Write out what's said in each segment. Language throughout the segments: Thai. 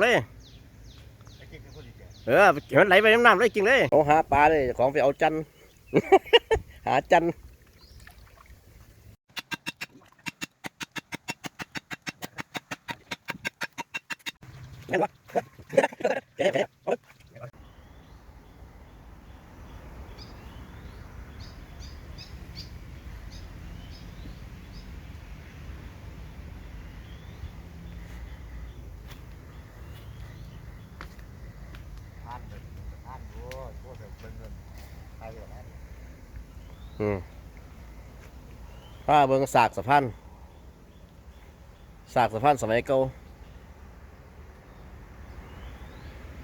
เลยเออเห็นไหลไปน้ำน้ำเลยจริงเลยเอาหาปลาเลยของไปเอาจันหาจันเห็นปะเห็นเห็น ท่านเลยท่านโอ้ยโคตรเป็นเงินใคร อืมป้าเบิงสากสะพานสากสะพานสมัยเก่า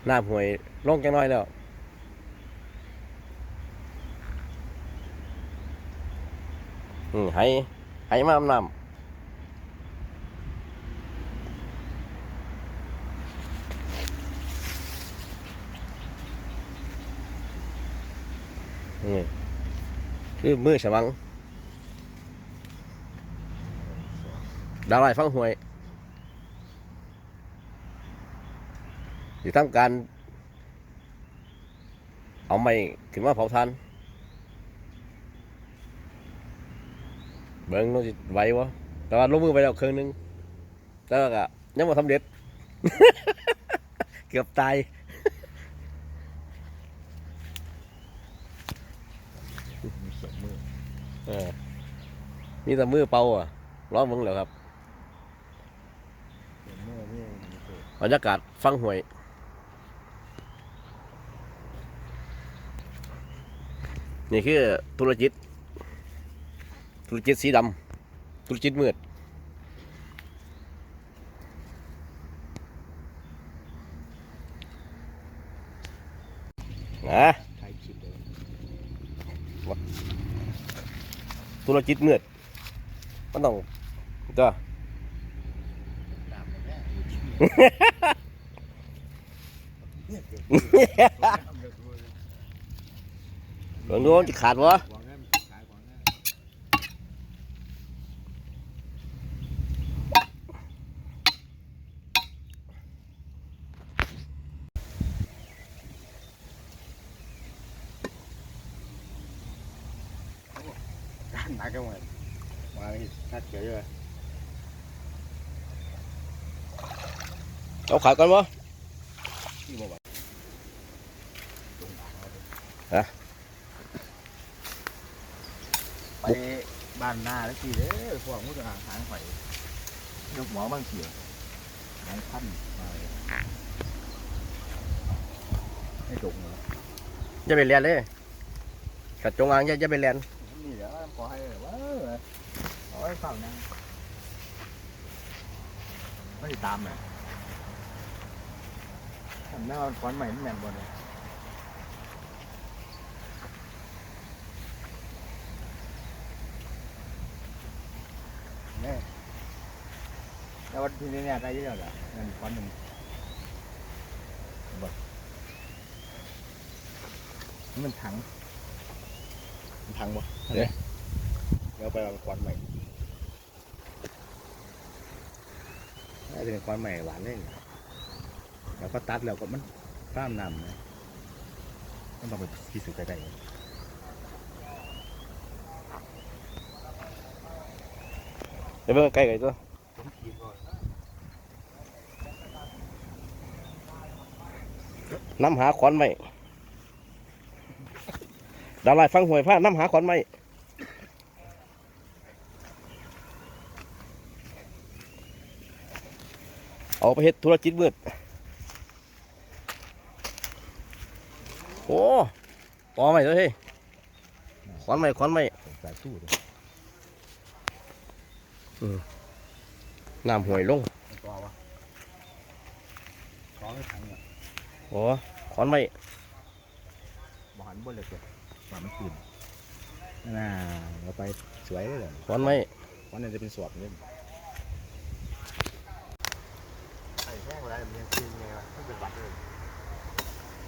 น้ำห่วยลงจังน้อยแล้วอืมให้ให้มาอำนำ คือมือฉมัง ดาวไร่ฟังหวยอยู่ทำการ เอาไม้ขึ้นมาเผาทานเบิ้งน้องสิไหววะแต่ว่าลงมือไปแล้วครึ่งหนึงแต่ว่าก็ยังไม่ทำเร็จเกือบตาย มีสองมือ เออ มีแต่มือเป่าอะร้องมึงแล้วครับบรรยากาศฟังหวย นี่คือธุรกิจ ธุรกิจสีดำธุรกิจมืดนะใครคิดเลยธุรกิจมืด มันต้องก็ตามแม่เบิ่งดูมันจะขาดวะหวังงั้นขายหวังงั้นด้านหนักกันหมดมาที่นัดเกียวเลยเอาขาก่อนวะที่บอกว่าฮะไปบ้านหน้าแล้วสิเด้อพวกมุดอาหารหอยยกหมอบางเสียหายพันมาเลยให้จกเลยอย่าไปเรียนเลยกัดจงอางอย่าอย่าไปเรียนนี่เดี๋ยวขอให้ แบบว่าเอาไว้ฟังนะไม่ได้ตามเลยทำแม่เอาก้อนใหม่นี่แม่นบ่เลยแม่แล้ววันที่นี้เนี่ยได้เยอะแล้วเงินก้อนหนึ่งบ่นี่มันถังมันถังบ่เดี๋ยวเดี๋ยวไปเอาควันใหม่ น่าจะเป็นควันใหม่หวานเล่นแล้วก็ตัดแล้วก็มันฟ้ามนำนะมันต้องไปพิสูจน์ใกล้เดี๋ยวเบิ่งใกล้ๆตัวน้ำหาขอนไม้ดาวไล่ฟังหวยผ้าน้ำหาขอนไม้ เอาไปเฮ็ดธุรกิจมืดโอ้ปอใหม่ตัวเฮ้ยขอนไม้ขอนไม้ๆสายสู้เลยน้ำห่วยลงตัววะท้องไม่ถังอะโอ้ขอนไม้บหันบนเลยเกิดหมามันตื่นน่าเราไปสวยเลยเหรอขอนไม้วันนี้จะเป็นสวบเนี่ย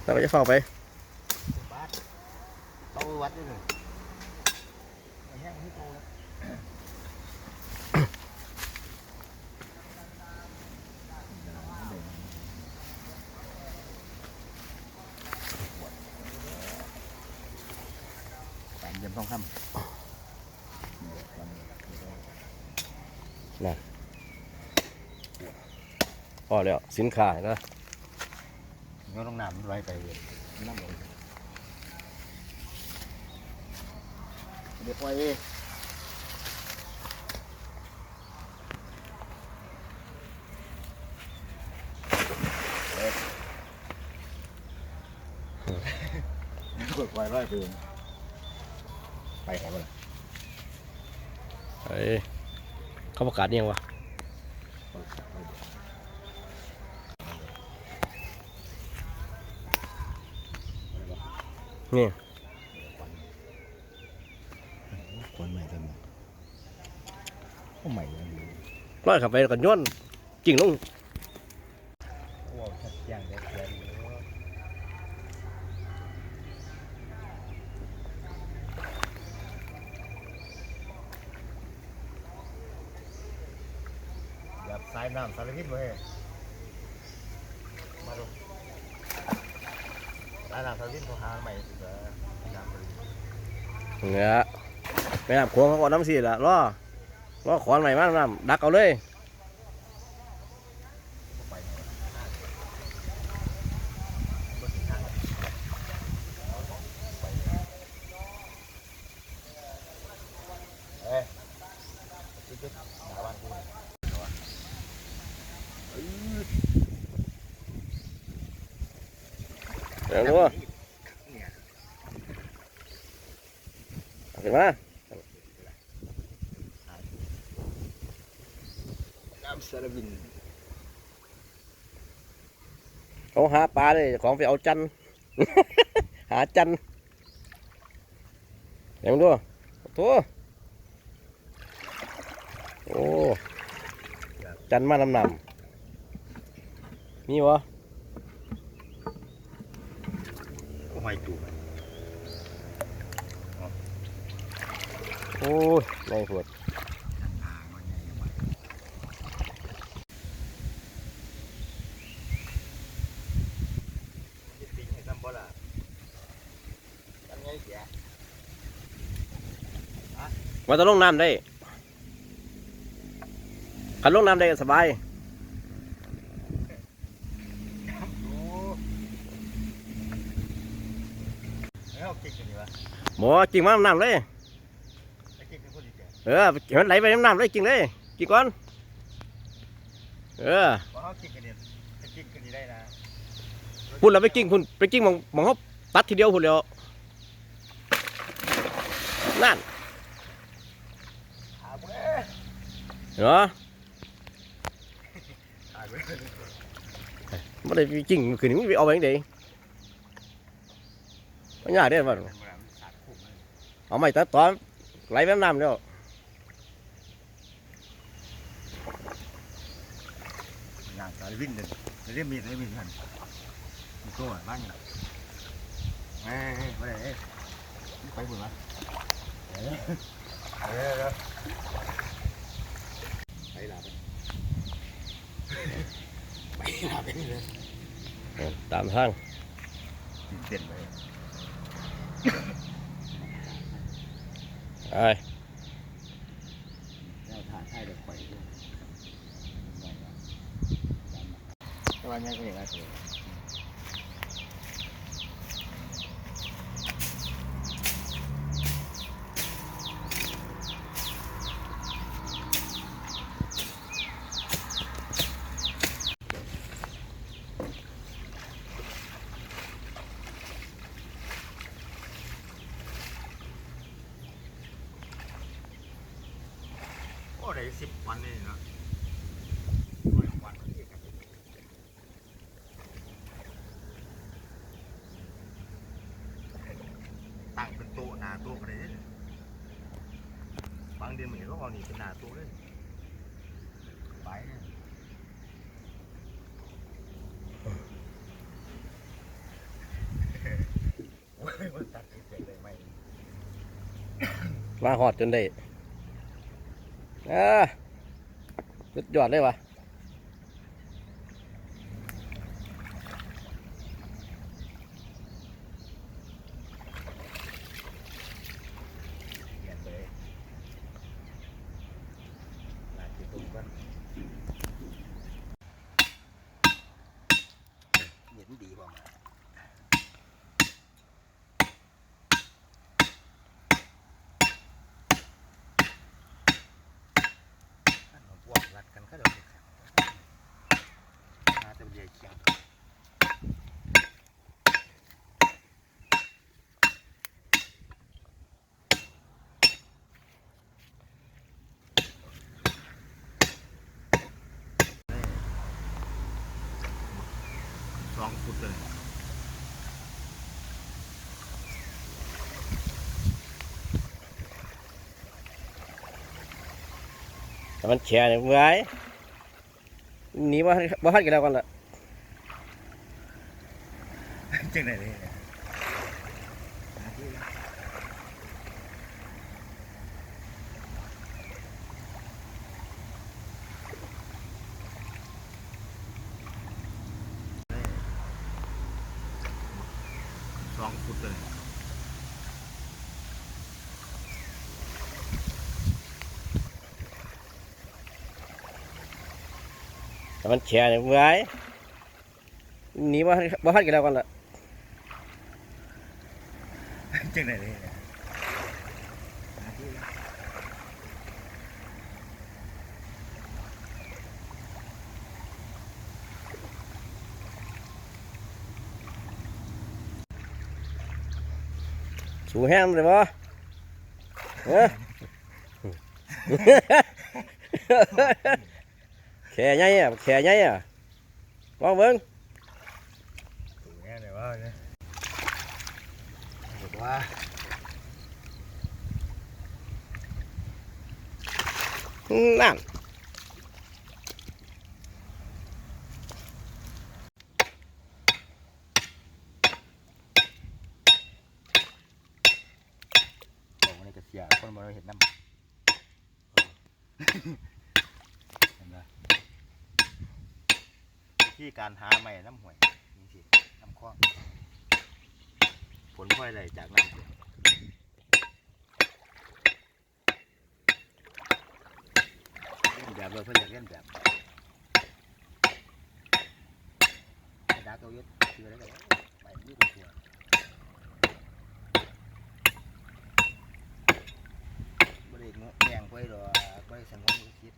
Tao phải phòng vậy. Tôi quạt. Bạn dùm không không? Nè. พอแล้วสินค้านะก็ต้องน้ำมันไหลไปเลยน้ำลงเดี๋ยวปล่อยเองกดปล่อยไว้ไปเองไปไหนบ้างไอ้เขาประกาศยังวะ นี่ควันใหม่กันก็ใหม่ยังดีร้อยเขับไปแล้วกันย้อนกิ่งลง ว้าวชัดแจ้งได้แจ้งอย่าสายน้ำสารพิษไว้มาดู สายน้ำสารพิษเขาหาใหม่สุดแล้วน้ำสารพิษเนี่ยไปน้ำโค้งเขาก็น้ำสีละรอรอขอนใหม่มากน้ำดักเอาเลยเอ้ยจุดๆหาบ้านกู เดี๋ยวดูว่าเอาขึ้นมาน้ำสารวินเขาหาปลาเลยของไปเอาจัน หาจันเดี๋ยวมึงดูโถ่โอ้จันมานำนำมีวะ หอยจูบ โอ้ ยในปวดปิ้งให้ซ้ำบ่ล่ะทำไงเสียว่าจะลงน้ำได้ขันลงน้ำได้ก็สบายโอ้แล้วกิ๊กกันดีวะหมอกิ่งมาน้ำเลยไอ้กิ๊ก เป็นคนดีแก่เออเห็นมันไหลไปน้ำเลยกิ่งเลยกิ่งก่อน เออว่าเขากิ๊กกันดีไอ้กิ๊กกันดีได้นะพุ่นเราไปกิ่งพุ่นไปกิ่งหมองหมองเขาตัดทีเดียวพุ่นแล้วนั่นหาเบ้เนาะหาเบ้ไม่ได้ไปกิ่งคืนนี้มันไปเอาไปยังไงมันยากเด้อว่ามันสาดคุ้มเลยเอาไม่ตัดตอนไหลไปน้ำแล้ว นางสารวินเดินเรียกมีดเรียกมีดทันมีตัวบ้านเอ้ยไปไหนไปบุญวะเอ้ยเอ้ยไปหลับไปหลับไปเลยเออตามทางเต้นไปไอ้ แล้วถ่ายให้เด็กไปด้วยแต่ว่ายังก็อย่างไรตัวโอ้ได้สิบวันนี่เนาะร้อยวันนี่ครับตั้งเป็นโต๊ะหนาโต๊ะอะไรเนี่ยบาง เดือนเหมือนก็เอานี่เป็นหนาโต๊ะเลยไปเนี่ยโอ้ยมันตัดเสร็จเลยไหมมาหอดจนได้เอ่าสุดยอดเลยวะ มันดีกว่ามาอันของพวกรัดกันก็เดี๋ยวจะแข็งมาแต่เดียวเคียง สองฟุตเลยแต่มันแฉเนี่ยไว้หนีมาบ้านกันแล้วกันละ จังไหนเลยเนี่ยสองฟุตเลยแต่มันแฉเนี่ยไว้หนีมาบ้านกันแล้วกันละ จังไหนเลยเนี่ยสูงแห้งเลยบ่เอ้ยแข่ใหญ่อะแข่ใหญ่อะลองเบิ่ง ถูกแน่เลยว่าเนี่ยบอก ว่านั่นบอกว่านี่ก็เสียคนบ่ได้เห็นน้ำเห็นไหมที่การหาใหม่น้ำห่วยนี่สิน้ำคลองผ ลพลอยได้จากน้ำเล่นแบบเลยเพื่อนอยากเล่นแบบดาเกายุทธคืออะไรกันไปนี่ก็ชัวบริเงาะแดงไปหรอกไปสงวนก็คิด